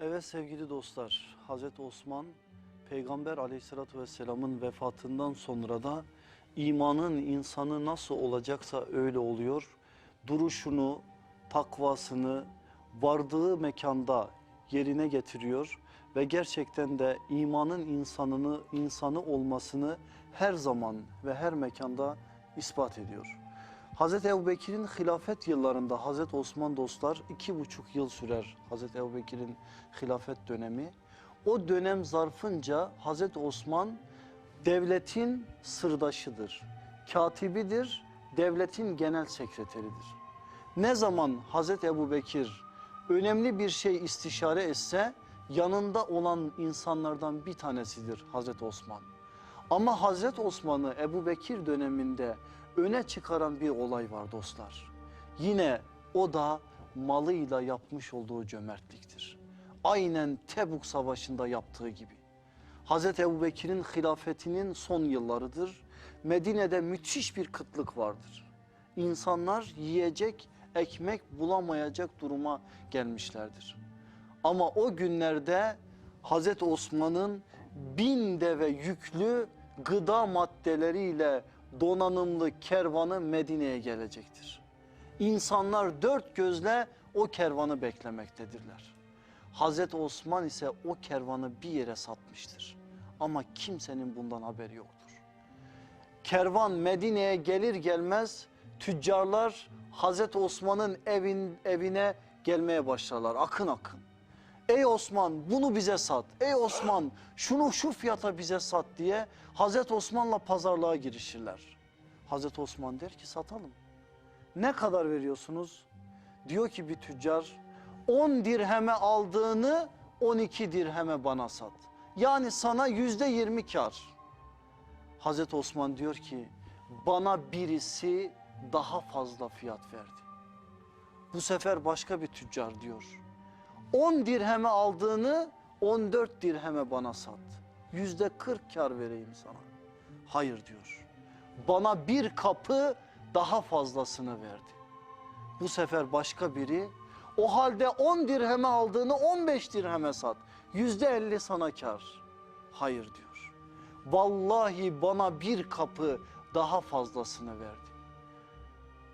Evet sevgili dostlar, Hazreti Osman Peygamber aleyhissalatü vesselamın vefatından sonra da imanın insanı nasıl olacaksa öyle oluyor. Duruşunu, takvasını vardığı mekanda yerine getiriyor ve gerçekten de imanın insanını insanı olmasını her zaman ve her mekanda ispat ediyor. Hazreti Ebubekir'in hilafet yıllarında Hazreti Osman dostlar iki buçuk yıl sürer Hazreti Ebubekir'in hilafet dönemi. O dönem zarfınca Hazreti Osman devletin sırdaşıdır, katibidir, devletin genel sekreteridir. Ne zaman Hazreti Ebubekir önemli bir şey istişare etse yanında olan insanlardan bir tanesidir Hazreti Osman. Ama Hazreti Osman'ı Ebu Bekir döneminde öne çıkaran bir olay var dostlar. Yine o da malıyla yapmış olduğu cömertliktir. Aynen Tebuk Savaşı'nda yaptığı gibi. Hazreti Ebu Bekir'in hilafetinin son yıllarıdır. Medine'de müthiş bir kıtlık vardır. İnsanlar yiyecek ekmek bulamayacak duruma gelmişlerdir. Ama o günlerde Hazreti Osman'ın bin deve yüklü gıda maddeleriyle donanımlı kervanı Medine'ye gelecektir. İnsanlar dört gözle o kervanı beklemektedirler. Hazreti Osman ise o kervanı bir yere satmıştır. Ama kimsenin bundan haberi yoktur. Kervan Medine'ye gelir gelmez tüccarlar Hazreti Osman'ın evin, evine gelmeye başlarlar akın akın. Ey Osman bunu bize sat. Ey Osman şunu şu fiyata bize sat diye Hazreti Osman'la pazarlığa girişirler. Hazreti Osman der ki satalım. Ne kadar veriyorsunuz? Diyor ki bir tüccar 10 dirheme aldığını 12 dirheme bana sat. Yani sana yüzde yirmi kar. Hazreti Osman diyor ki bana birisi daha fazla fiyat verdi. Bu sefer başka bir tüccar diyor. 10 dirheme aldığını 14 dirheme bana sat. Yüzde 40 kar vereyim sana. Hayır diyor. Bana bir kapı daha fazlasını verdi. Bu sefer başka biri o halde 10 dirheme aldığını 15 dirheme sat. Yüzde 50 sana kar. Hayır diyor. Vallahi bana bir kapı daha fazlasını verdi.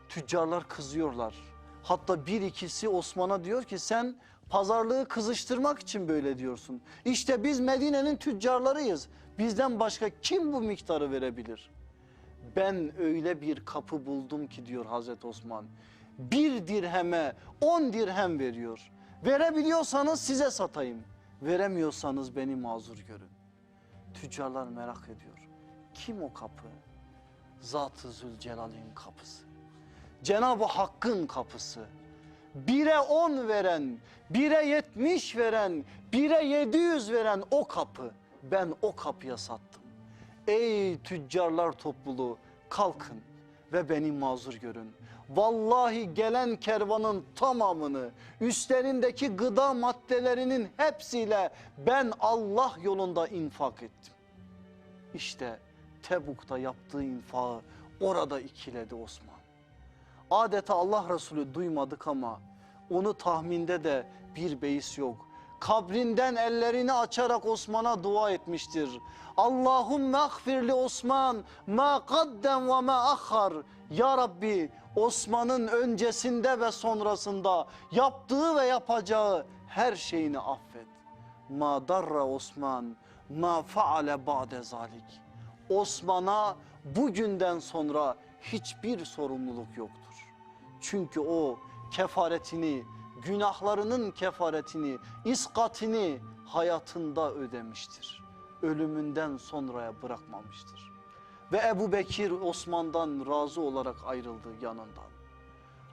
Tüccarlar kızıyorlar. Hatta bir ikisi Osman'a diyor ki sen pazarlığı kızıştırmak için böyle diyorsun. İşte biz Medine'nin tüccarlarıyız. Bizden başka kim bu miktarı verebilir? Ben öyle bir kapı buldum ki diyor Hazreti Osman. Bir dirheme on dirhem veriyor. Verebiliyorsanız size satayım. Veremiyorsanız beni mazur görün. Tüccarlar merak ediyor. Kim o kapı? Zat-ı Zülcelal'in kapısı. Cenab-ı Hakk'ın kapısı. Bire on veren, bire yetmiş veren, bire yedi yüz veren o kapı. Ben o kapıya sattım. Ey tüccarlar topluluğu kalkın ve beni mazur görün. Vallahi gelen kervanın tamamını üstlerindeki gıda maddelerinin hepsiyle ben Allah yolunda infak ettim. İşte Tebuk'ta yaptığı infağı orada ikiledi Osman. Adeta Allah Resulü duymadık ama onu tahminde de bir beis yok. Kabrinden ellerini açarak Osman'a dua etmiştir. Allahümme ahfirli Osman ma kaddem ve ma ahhar. Ya Rabbi Osman'ın öncesinde ve sonrasında yaptığı ve yapacağı her şeyini affet. Ma darra Osman ma faale ba'de zalik. Osman'a bugünden sonra hiçbir sorumluluk yoktur. Çünkü o kefaretini, günahlarının kefaretini, iskatini hayatında ödemiştir. Ölümünden sonraya bırakmamıştır. Ve Ebu Bekir Osman'dan razı olarak ayrıldı yanından.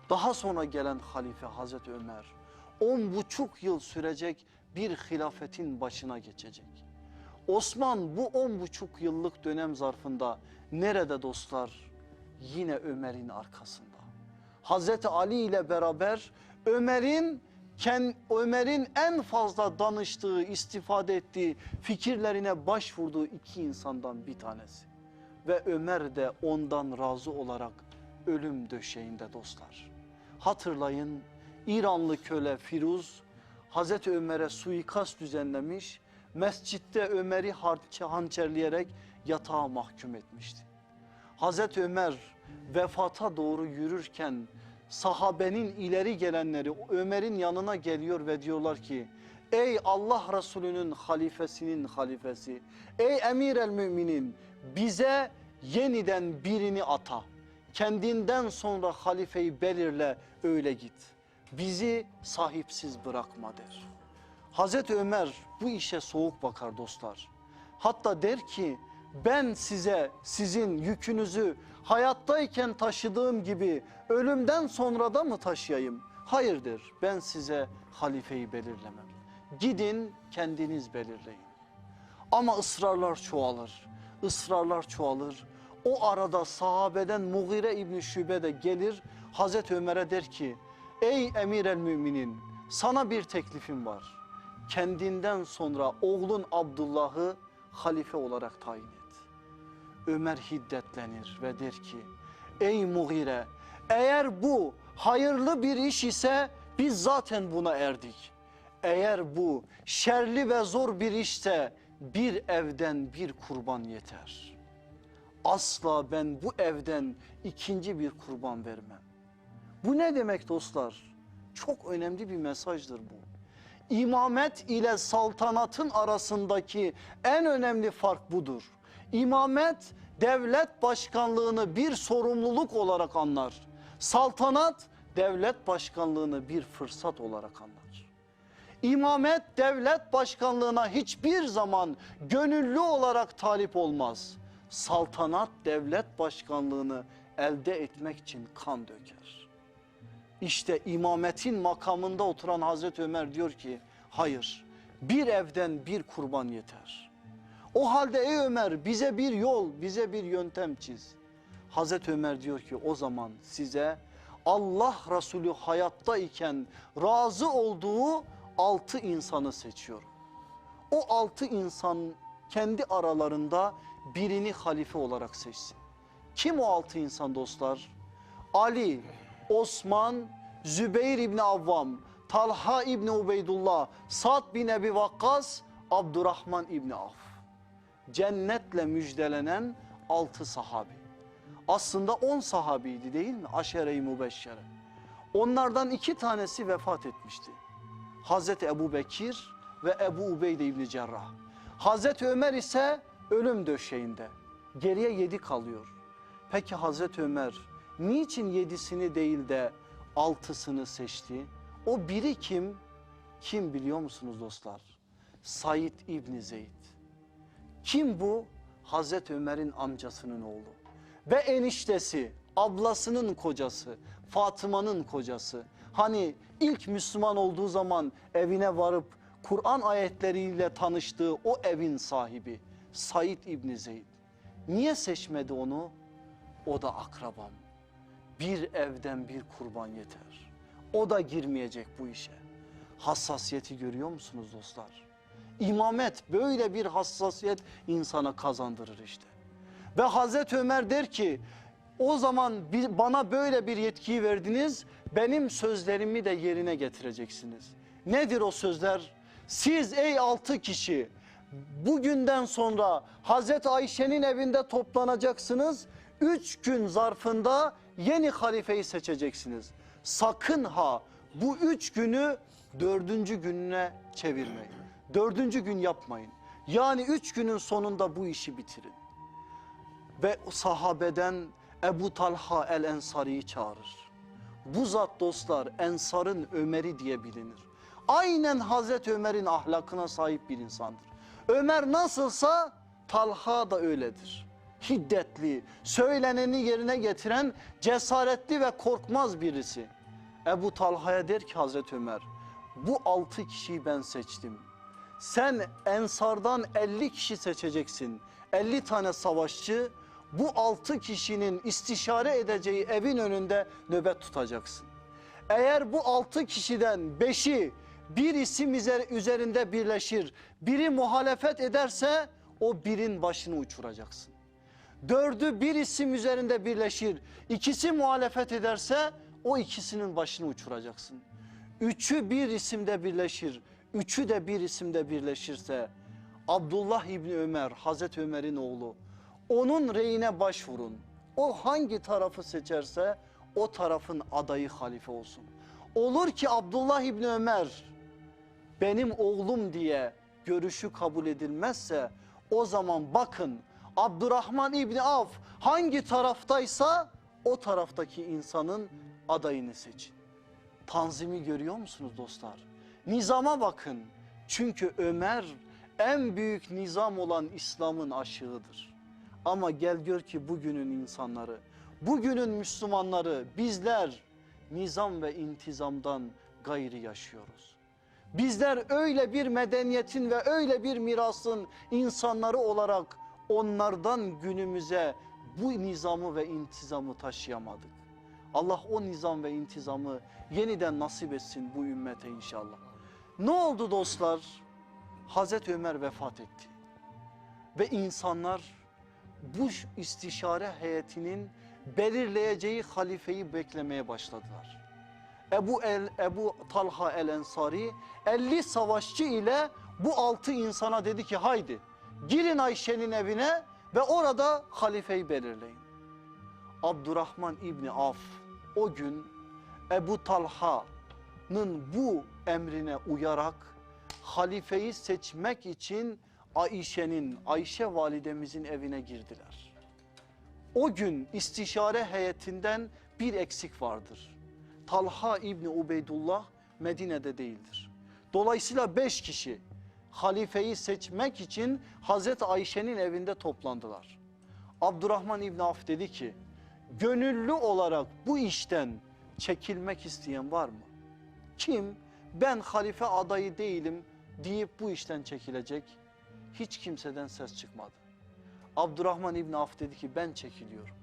Daha sonra gelen halife Hazreti Ömer on buçuk yıl sürecek bir hilafetin başına geçecek. Osman bu on buçuk yıllık dönem zarfında nerede dostlar? Yine Ömer'in arkasında. Hazreti Ali ile beraber Ömer'in Ömer'in en fazla danıştığı, istifade ettiği, fikirlerine başvurduğu iki insandan bir tanesi. Ve Ömer de ondan razı olarak ölüm döşeğinde dostlar. Hatırlayın İranlı köle Firuz Hazreti Ömer'e suikast düzenlemiş. Mescitte Ömer'i hançerleyerek yatağa mahkum etmişti. Hazreti Ömer vefata doğru yürürken sahabenin ileri gelenleri Ömer'in yanına geliyor ve diyorlar ki Ey Allah Resulü'nün halifesinin halifesi, ey emir el müminin bize yeniden birini ata. Kendinden sonra halifeyi belirle öyle git. Bizi sahipsiz bırakma der. Hazreti Ömer bu işe soğuk bakar dostlar. Hatta der ki ben size sizin yükünüzü hayattayken taşıdığım gibi ölümden sonra da mı taşıyayım? Hayırdır ben size halifeyi belirlemem. Gidin kendiniz belirleyin. Ama ısrarlar çoğalır. ısrarlar çoğalır. O arada sahabeden Mughire İbni Şube de gelir Hazreti Ömer'e der ki Ey emir el müminin sana bir teklifim var. Kendinden sonra oğlun Abdullah'ı halife olarak tayin et. Ömer hiddetlenir ve der ki Ey Mughire eğer bu hayırlı bir iş ise biz zaten buna erdik. Eğer bu şerli ve zor bir işse bir evden bir kurban yeter. Asla ben bu evden ikinci bir kurban vermem. Bu ne demek dostlar? Çok önemli bir mesajdır bu. İmamet ile saltanatın arasındaki en önemli fark budur. İmamet devlet başkanlığını bir sorumluluk olarak anlar. Saltanat devlet başkanlığını bir fırsat olarak anlar. İmamet devlet başkanlığına hiçbir zaman gönüllü olarak talip olmaz. Saltanat devlet başkanlığını elde etmek için kan döker. İşte imametin makamında oturan Hazreti Ömer diyor ki hayır bir evden bir kurban yeter. O halde ey Ömer bize bir yol bize bir yöntem çiz. Hazreti Ömer diyor ki o zaman size Allah Resulü hayatta iken razı olduğu altı insanı seçiyorum. O altı insan kendi aralarında birini halife olarak seçsin. Kim o altı insan dostlar? Ali, Osman, Zübeyir İbni Avvam, Talha İbni Ubeydullah, Sa'd bin Ebi Vakkas, Abdurrahman İbni Af. Cennetle müjdelenen altı sahabi. Aslında on sahabiydi değil mi? Aşere-i Mübeşşere. Onlardan iki tanesi vefat etmişti. Hazreti Ebu Bekir ve Ebu Ubeyde İbni Cerrah. Hazreti Ömer ise ölüm döşeğinde. Geriye yedi kalıyor. Peki Hazreti Ömer niçin yedisini değil de altısını seçti? O biri kim? Kim biliyor musunuz dostlar? Said İbni Zeyd. Kim bu? Hazreti Ömer'in amcasının oğlu. Ve eniştesi, ablasının kocası, Fatıma'nın kocası. Hani ilk Müslüman olduğu zaman evine varıp Kur'an ayetleriyle tanıştığı o evin sahibi Said İbni Zeyd. Niye seçmedi onu? O da akrabam. Bir evden bir kurban yeter. O da girmeyecek bu işe. Hassasiyeti görüyor musunuz dostlar? İmamet böyle bir hassasiyet insana kazandırır işte. Ve Hazreti Ömer der ki o zaman bana böyle bir yetkiyi verdiniz benim sözlerimi de yerine getireceksiniz. Nedir o sözler? Siz ey altı kişi bugünden sonra Hazreti Ayşe'nin evinde toplanacaksınız. Üç gün zarfında yeni halifeyi seçeceksiniz. Sakın ha bu üç günü dördüncü gününe çevirmeyin. Dördüncü gün yapmayın. Yani üç günün sonunda bu işi bitirin ve sahabeden Ebu Talha el Ensari'yi çağırır. Bu zat dostlar Ensar'ın Ömer'i diye bilinir. Aynen Hazreti Ömer'in ahlakına sahip bir insandır. Ömer nasılsa Talha da öyledir. Hiddetli, söyleneni yerine getiren cesaretli ve korkmaz birisi. Ebu Talha'ya der ki Hazreti Ömer bu altı kişiyi ben seçtim. Sen Ensardan 50 kişi seçeceksin. 50 tane savaşçı bu 6 kişinin istişare edeceği evin önünde nöbet tutacaksın. Eğer bu 6 kişiden 5'i bir isim üzer- üzerinde birleşir, biri muhalefet ederse o birin başını uçuracaksın. Dördü bir isim üzerinde birleşir, ikisi muhalefet ederse o ikisinin başını uçuracaksın. üçü bir isimde birleşir, üçü de bir isimde birleşirse Abdullah İbni Ömer, Hazreti Ömer'in oğlu onun reyine başvurun. O hangi tarafı seçerse o tarafın adayı halife olsun. Olur ki Abdullah İbni Ömer benim oğlum diye görüşü kabul edilmezse o zaman bakın Abdurrahman İbni Avf hangi taraftaysa o taraftaki insanın adayını seçin. Tanzimi görüyor musunuz dostlar? Nizama bakın. Çünkü Ömer en büyük nizam olan İslam'ın aşığıdır. Ama gel gör ki bugünün insanları, bugünün Müslümanları bizler nizam ve intizamdan gayri yaşıyoruz. Bizler öyle bir medeniyetin ve öyle bir mirasın insanları olarak onlardan günümüze bu nizamı ve intizamı taşıyamadık. Allah o nizam ve intizamı yeniden nasip etsin bu ümmete inşallah. Ne oldu dostlar? Hazreti Ömer vefat etti. Ve insanlar bu istişare heyetinin belirleyeceği halifeyi beklemeye başladılar. Ebu, el, Ebu Talha el Ensari 50 savaşçı ile bu altı insana dedi ki haydi girin Ayşe'nin evine ve orada halifeyi belirleyin. Abdurrahman İbni Af o gün Ebu Talha'nın bu emrine uyarak halifeyi seçmek için Ayşe'nin, Ayşe validemizin evine girdiler. O gün istişare heyetinden bir eksik vardır. Talha İbni Ubeydullah Medine'de değildir. Dolayısıyla beş kişi halifeyi seçmek için Hazreti Ayşe'nin evinde toplandılar. Abdurrahman İbni Af dedi ki gönüllü olarak bu işten çekilmek isteyen var mı? Kim ben halife adayı değilim deyip bu işten çekilecek? Hiç kimseden ses çıkmadı. Abdurrahman İbni Af dedi ki ben çekiliyorum.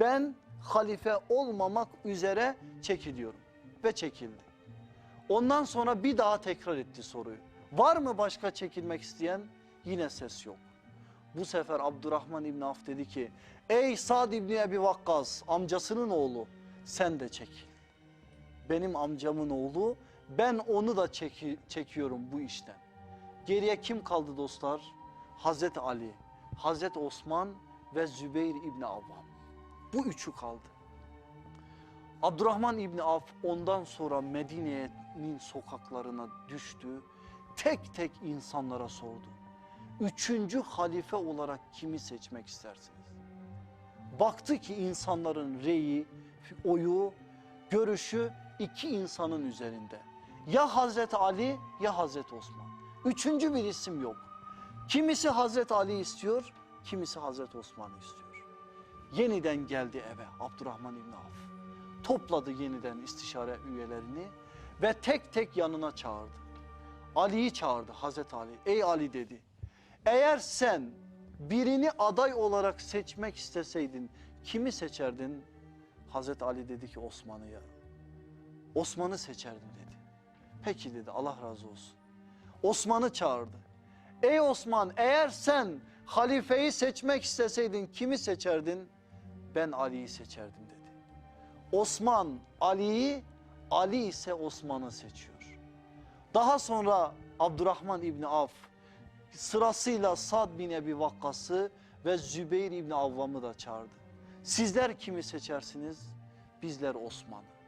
Ben halife olmamak üzere çekiliyorum ve çekildi. Ondan sonra bir daha tekrar etti soruyu. Var mı başka çekilmek isteyen? Yine ses yok. Bu sefer Abdurrahman İbni Af dedi ki ey Sad İbni Ebi Vakkas amcasının oğlu sen de çekil. Benim amcamın oğlu ben onu da çeki, çekiyorum bu işten. Geriye kim kaldı dostlar? Hazreti Ali, Hazreti Osman ve Zübeyir İbni Avvam. Bu üçü kaldı. Abdurrahman İbni Af ondan sonra Medine'nin sokaklarına düştü. Tek tek insanlara sordu. Üçüncü halife olarak kimi seçmek istersiniz? Baktı ki insanların reyi, oyu, görüşü iki insanın üzerinde. Ya Hazreti Ali ya Hazreti Osman. Üçüncü bir isim yok. Kimisi Hazreti Ali istiyor, kimisi Hazreti Osman'ı istiyor. Yeniden geldi eve Abdurrahman İbni Avf. Topladı yeniden istişare üyelerini ve tek tek yanına çağırdı. Ali'yi çağırdı Hazreti Ali. Ey Ali dedi. Eğer sen birini aday olarak seçmek isteseydin kimi seçerdin? Hazreti Ali dedi ki Osman'ı ya. Osman'ı seçerdim dedi. Peki dedi Allah razı olsun. Osman'ı çağırdı. Ey Osman eğer sen halifeyi seçmek isteseydin kimi seçerdin? Ben Ali'yi seçerdim dedi. Osman Ali'yi, Ali ise Osman'ı seçiyor. Daha sonra Abdurrahman İbni Af sırasıyla Sad bin Ebi Vakkas'ı ve Zübeyir İbni Avvam'ı da çağırdı. Sizler kimi seçersiniz? Bizler Osman'ı.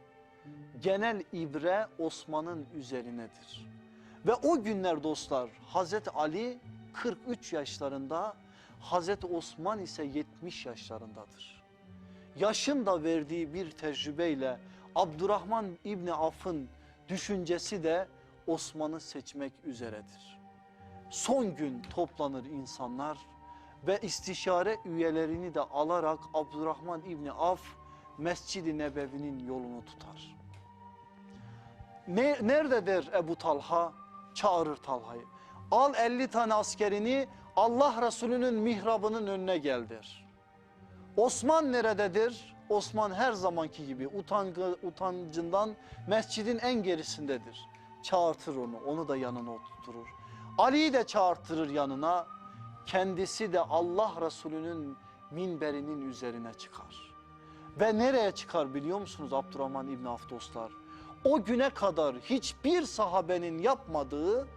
Genel ibre Osman'ın üzerinedir. Ve o günler dostlar Hazreti Ali 43 yaşlarında, Hazreti Osman ise 70 yaşlarındadır. Yaşın da verdiği bir tecrübeyle Abdurrahman İbni Af'ın düşüncesi de Osman'ı seçmek üzeredir. Son gün toplanır insanlar ve istişare üyelerini de alarak Abdurrahman İbni Af Mescid-i Nebevi'nin yolunu tutar. Ne, nerededir Ebu Talha? Çağırır Talha'yı. Al 50 tane askerini Allah Resulü'nün mihrabının önüne gel der. Osman nerededir? Osman her zamanki gibi utangı, utancından mescidin en gerisindedir. Çağırtır onu, onu da yanına oturtur. Ali'yi de çağırtırır yanına. Kendisi de Allah Resulü'nün minberinin üzerine çıkar. Ve nereye çıkar biliyor musunuz Abdurrahman İbni Af dostlar? o güne kadar hiçbir sahabenin yapmadığı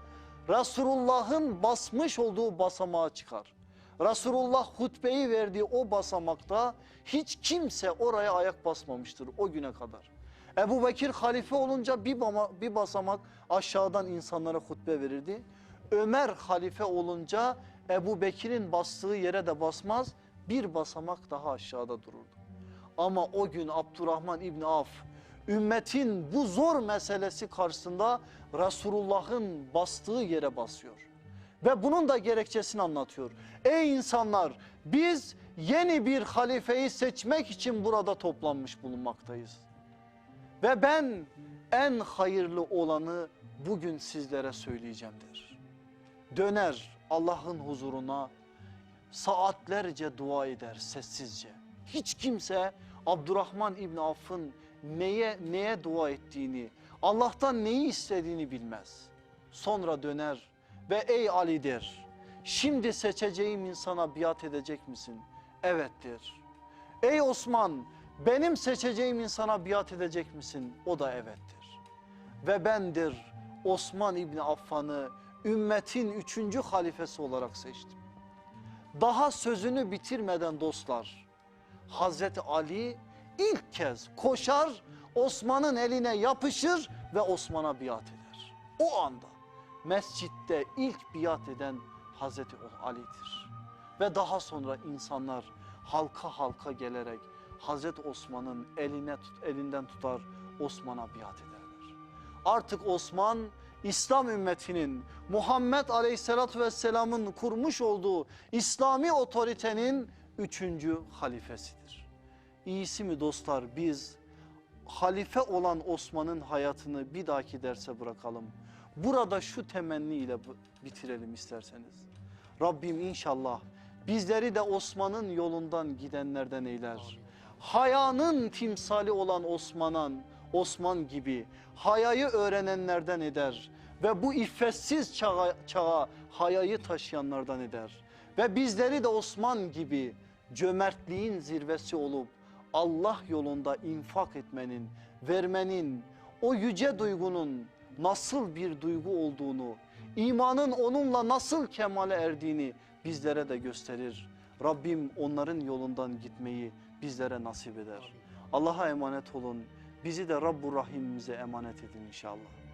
Resulullah'ın basmış olduğu basamağa çıkar. Resulullah hutbeyi verdiği o basamakta hiç kimse oraya ayak basmamıştır o güne kadar. Ebu Bekir halife olunca bir, bama- bir basamak aşağıdan insanlara hutbe verirdi. Ömer halife olunca Ebu Bekir'in bastığı yere de basmaz bir basamak daha aşağıda dururdu. Ama o gün Abdurrahman İbni Af ümmetin bu zor meselesi karşısında Resulullah'ın bastığı yere basıyor. Ve bunun da gerekçesini anlatıyor. Ey insanlar biz yeni bir halifeyi seçmek için burada toplanmış bulunmaktayız. Ve ben en hayırlı olanı bugün sizlere söyleyeceğim der. Döner Allah'ın huzuruna saatlerce dua eder sessizce. Hiç kimse Abdurrahman İbni Aff'ın neye, neye dua ettiğini, Allah'tan neyi istediğini bilmez. Sonra döner ve ey Ali der, şimdi seçeceğim insana biat edecek misin? Evet der. Ey Osman, benim seçeceğim insana biat edecek misin? O da evettir. Ve bendir Osman İbni Affan'ı ümmetin üçüncü halifesi olarak seçtim. Daha sözünü bitirmeden dostlar, Hazreti Ali ilk kez koşar, Osman'ın eline yapışır ve Osman'a biat eder. O anda mescitte ilk biat eden Hazreti Ali'dir. Ve daha sonra insanlar halka halka gelerek Hazreti Osman'ın eline tut, elinden tutar Osman'a biat ederler. Artık Osman İslam ümmetinin Muhammed Aleyhisselatü Vesselam'ın kurmuş olduğu İslami otoritenin üçüncü halifesidir. İyisi mi dostlar biz halife olan Osman'ın hayatını bir dahaki derse bırakalım. Burada şu temenniyle bitirelim isterseniz. Rabbim inşallah bizleri de Osman'ın yolundan gidenlerden eyler. Hayanın timsali olan Osman'ın Osman gibi hayayı öğrenenlerden eder ve bu iffetsiz çağa, çağa hayayı taşıyanlardan eder. Ve bizleri de Osman gibi cömertliğin zirvesi olup Allah yolunda infak etmenin, vermenin, o yüce duygunun nasıl bir duygu olduğunu, imanın onunla nasıl kemale erdiğini bizlere de gösterir. Rabbim onların yolundan gitmeyi bizlere nasip eder. Allah'a emanet olun. Bizi de Rabbur Rahim'imize emanet edin inşallah.